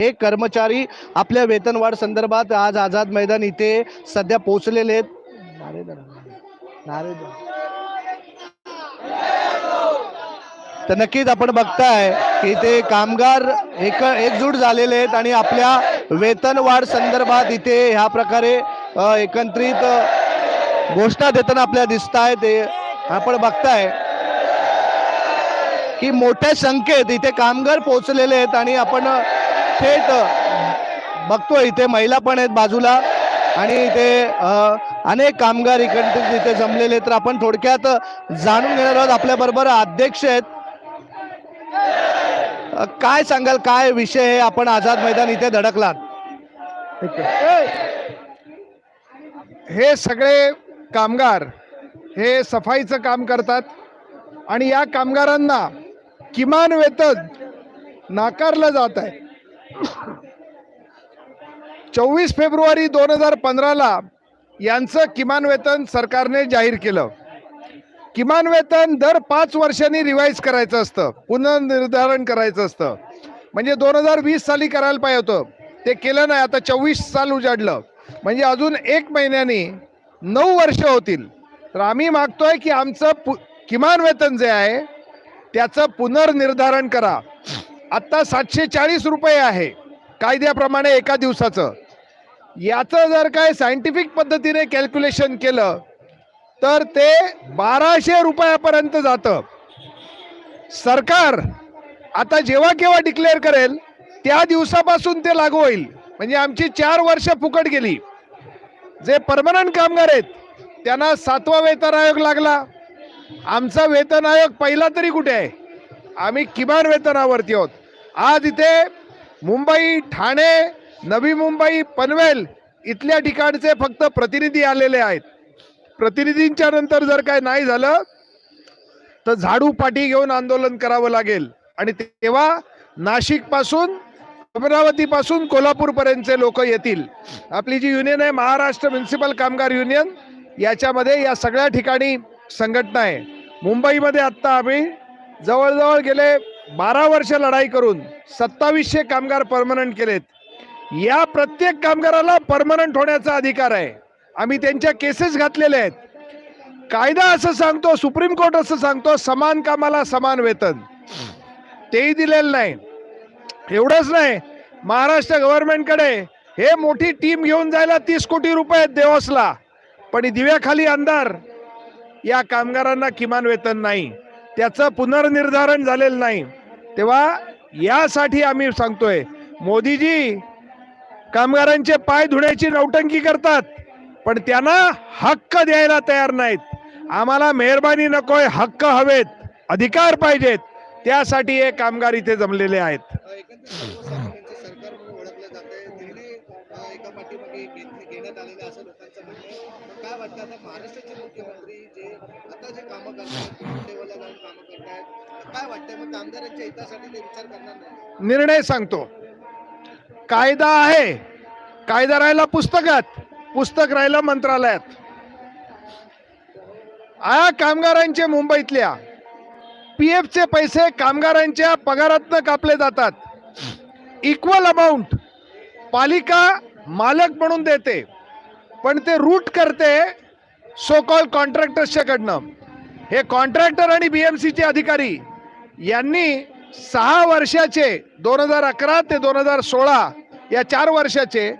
हे कर्मचारी आपल्या वेतनवाढ संदर्भात आज आझाद मैदान इथे सध्या पोहोचलेले आहेत. तर नक्कीच आपण बघताय की ते कामगार एक एकजूट झालेले आहेत आणि आपल्या वेतनवाढ संदर्भात इथे ह्या प्रकारे एकत्रित घोषणा देताना आपल्याला दिसत आहे ते आपण बघताय की मोठ्या संख्येत इथे कामगार पोहोचलेले आहेत आणि आपण थेट बघतोय इथे महिला पण आहेत बाजूला. आणि इथे अनेक कामगार इकडे इथे जमलेले तर आपण थोडक्यात जाणून घेणार आहोत आपल्या बरोबर अध्यक्ष आहेत. काय सांगाल काय विषय आहे? आपण आझाद मैदान इथे धडकलात. हे सगळे कामगार हे सफाईचं काम करतात. आणि या कामगारांना किमान वेतन नाकारलं जात आहे. चोवीस फेब्रुवारी दोन हजार पंधराला यांचं किमान वेतन सरकारने जाहीर केलं. किमान वेतन दर पाच वर्षांनी रिवाईज करायचं असतं पुनर्निर्धारण करायचं असतं. म्हणजे दोन हजार वीस साली करायला पाहिजे होतं. ते केलं नाही आता चोवीस साल उजाडलं. म्हणजे अजून एक महिन्यानी नऊ वर्ष होतील. तर आम्ही मागतोय की आमचं पु किमान वेतन जे आहे त्याचं पुनर्निर्धारण करा. आत्ता सातशे चाळीस रुपये आहे कायद्याप्रमाणे एका दिवसाचं. याचं जर काय सायंटिफिक पद्धतीने कॅल्क्युलेशन केलं तर ते बाराशे रुपयापर्यंत जातं. सरकार आता जेव्हा केव्हा डिक्लेअर करेल त्या दिवसापासून ते लागू होईल. म्हणजे आमची चार वर्ष फुकट गेली. जे परमनंट कामगार आहेत त्यांना सातवा वेतन आयोग लागला. आमचा वेतन आयोग पहिला तरी कुठे आहे? आम्ही किमान वेतनावरती आहोत. आज इथे मुंबई ठाणे नवी मुंबई पनवेल इथल्या ठिकाणचे फक्त प्रतिनिधी आलेले आहेत. प्रतिनिधींच्या नंतर जर काय नाही झालं तर झाडू पाठी घेऊन आंदोलन करावं लागेल. आणि तेव्हा नाशिकपासून अमरावती पासून कोल्हापूर पर्यंतचे लोक येतील. आपली जी युनियन आहे महाराष्ट्र म्युन्सिपल कामगार युनियन याच्यामध्ये या सगळ्या ठिकाणी संघटना आहे. मुंबईमध्ये आत्ता आम्ही जवळजवळ गेले बारा वर्ष लढाई करून सत्तावीसशे कामगार परमनंट केलेत. या प्रत्येक कामगाराला परमनंट होण्याचा अधिकार आहे. आम्ही त्यांच्या केसेस घातलेल्या आहेत. कायदा असं सांगतो सुप्रीम कोर्ट असं सांगतो समान कामाला समान वेतन. तेही दिलेलं नाही. एवढंच नाही महाराष्ट्र गव्हर्नमेंटकडे हे मोठी टीम घेऊन जायला तीस कोटी रुपये आहेत देवसला. पण दिव्याखाली अंधार. या कामगारांना किमान वेतन नाही. त्याचं पुनर्निर्धारण झालेलं नाही. तेव्हा यासाठी आम्ही सांगतोय मोदीजी कामगारांचे पाय धुण्याची नौटंकी करतात पण त्यांना हक्क द्यायला तयार नाहीत. आम्हाला मेहरबानी नकोय हक्क हवेत अधिकार पाहिजेत. त्यासाठी हे कामगार इथे जमलेले आहेत. काय वाटतंय मग कामगारांच्या हितासाठी ते विचार करणार नाही? निर्णय सांगतो. कायदा आहे. कायदा राहिला पुस्तकात. पुस्तक राहिला मंत्रालयात. आ कामगारांचे मुंबईतल्या. पी चे पैसे कामगारांच्या पगारातनं कापले जातात. इक्वल अमाऊंट पालिका मालक म्हणून देते. पण ते रूट करते सो कॉल कॉन्ट्रॅक्टर्सच्याकडनं हे कॉन्ट्रॅक्टर आणि बी एम सीचे अधिकारी. यांनी सहा वर्षाचे दोन हजार अकरा ते दोन हजार सोळा या चार वर्षाचे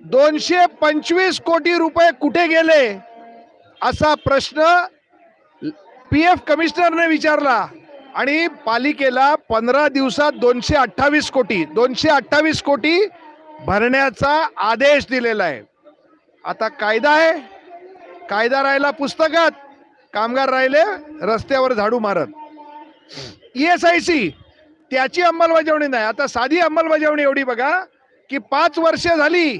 दोनशे पंचवीस कोटी रुपये कुठे गेले असा प्रश्न पी एफ कमिशनरने विचारला आणि पालिकेला पंधरा दिवसात दोनशे अठ्ठावीस कोटी दोनशे अठ्ठावीस कोटी भरण्याचा आदेश दिलेला आहे. आता कायदा आहे. कायदा राहिला पुस्तकात. कामगार राहिले रस्त्यावर झाडू मारत. ई एस आय सी त्याची अंमलबजावणी नाही. आता साधी अंमलबजावणी एवढी बघा की पाच वर्ष झाली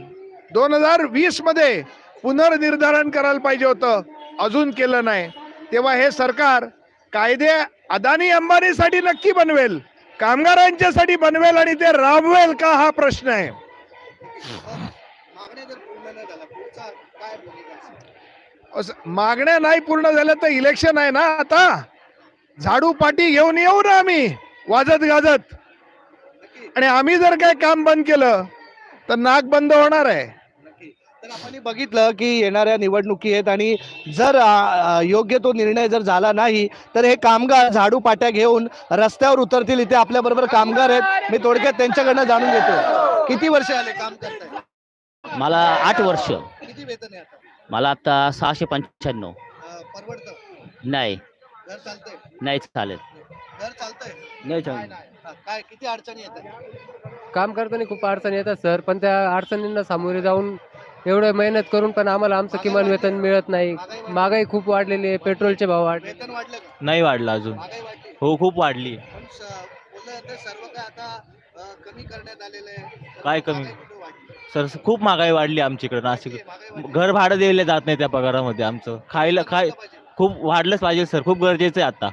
दोन हजार वीसमध्ये पुनर्निर्धारण करायला पाहिजे होतं. अजून केलं नाही. तेव्हा हे सरकार कायदे अदानी अंबानीसाठी नक्की बनवेल कामगारांच्यासाठी बनवेल आणि ते राबवेल का हा प्रश्न आहे. मागण्या नाही पूर्ण झाल्या तर इलेक्शन आहे ना आता. झाडू पाटी घेऊन येऊ ना आम्ही. वाजत गाजत. आणि आम्ही जर काय काम बंद केलं तर नाक बंद होणार आहे. तर आपण हे बघितलं की येणाऱ्या निवडणुकी आहेत आणि जर आ, आ, योग्य तो निर्णय जर झाला नाही तर हे कामगार झाडू पाट्या घेऊन रस्त्यावर उतरतील. इथे आपल्या बरोबर कामगार आहेत. मी थोडक्यात त्यांच्याकडनं जाणून घेतो. किती वर्ष आले काम करताय? मला आठ वर्ष. किती वेतन आहे आता? मला आता सहाशे पंच्याण्णव. परवडतं? नाही. घर चालतंय. नाही चालेल. घर चालतंय? नाही चालेल. हा, काय किती अडचणी येतात? काम करताना खूप अडचणी येतात सर. पण त्या अडचणींना सामोरे जाऊन एवढं मेहनत करून पण आम्हाला आमचं किमान वेतन मिळत नाही. महागाई खूप वाढलेली आहे पेट्रोलचे भाव वाढले वेतन वाढलं का? नाही वाढलं अजून. महागाई वाढली. हो खूप वाढली. पण स- बोललं जातं सर्व काय आता अं, कमी करण्यात आलेलं आहे. तर काय कमी? महागाई कुठं वाढली? सर खूप महागाई वाढली आमच्याकडे. नाशिक महागाई वाढली. घर भाडं दिले जात नाही त्या पगारामध्ये आमचं. खायला खाय. खूप वाढलंच पाहिजे सर. खूप गरजेचं आहे आता.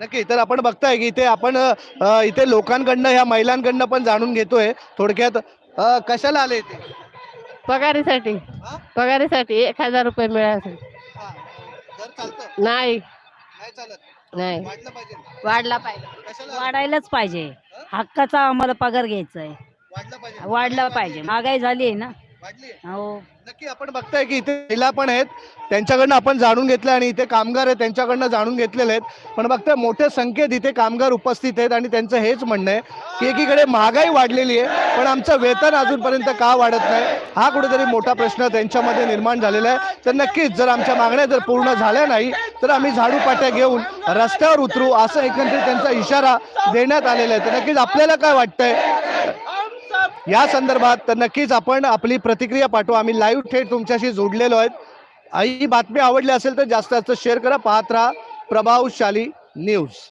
नक्की तर आपण बघताय की इथे आपण अ, इथे लोकांकडनं ह्या महिलांकडनं पण जाणून घेतोय. थोडक्यात अ, कशाला आले इथे? पगारीसाठी. हा? पगारीसाठी एक हजार रुपये मिळाले हा. घर चालतं. नाही. नाही चालत. नाही. वाढलं पाहिजे वाढला पाहिजे. कशाला? आले? वाढायलाच पाहिजे. हक्काचा आम्हाला पगार घ्यायचा आहे वाढलं पाहिजे. वाढला पाहिजे. महागाई झाली आहे ना. हो. नक्की आपण बघताय की इथे महिला पण आहेत. त्यांच्याकडनं आपण जाणून घेतलं आणि इथे कामगार आहेत त्यांच्याकडनं जाणून घेतलेले आहेत. पण बघताय मोठ्या संख्येत इथे कामगार उपस्थित आहेत आणि त्यांचं हेच म्हणणं आहे की एकीकडे महागाई वाढलेली आहे पण आमचं वेतन अजूनपर्यंत का वाढत नाही? हा कुठेतरी मोठा प्रश्न त्यांच्यामध्ये निर्माण झालेला आहे. तर नक्कीच जर आमच्या मागण्या जर पूर्ण झाल्या नाही तर आम्ही झाडू पाट्या घेऊन रस्त्यावर उतरू असं एकंदरीत त्यांचा इशारा देण्यात आलेला आहे. तर नक्कीच आपल्याला काय वाटतंय? या संदर्भात तर नक्कीच आपण आपली प्रतिक्रिया पाठवू. आम्ही लाईव्ह थेट तुमच्याशी जोडलेलो आहेत. ही बातमी आवडली असेल तर जास्त जास्त शेअर करा. पाहत राहा प्रभावशाली न्यूज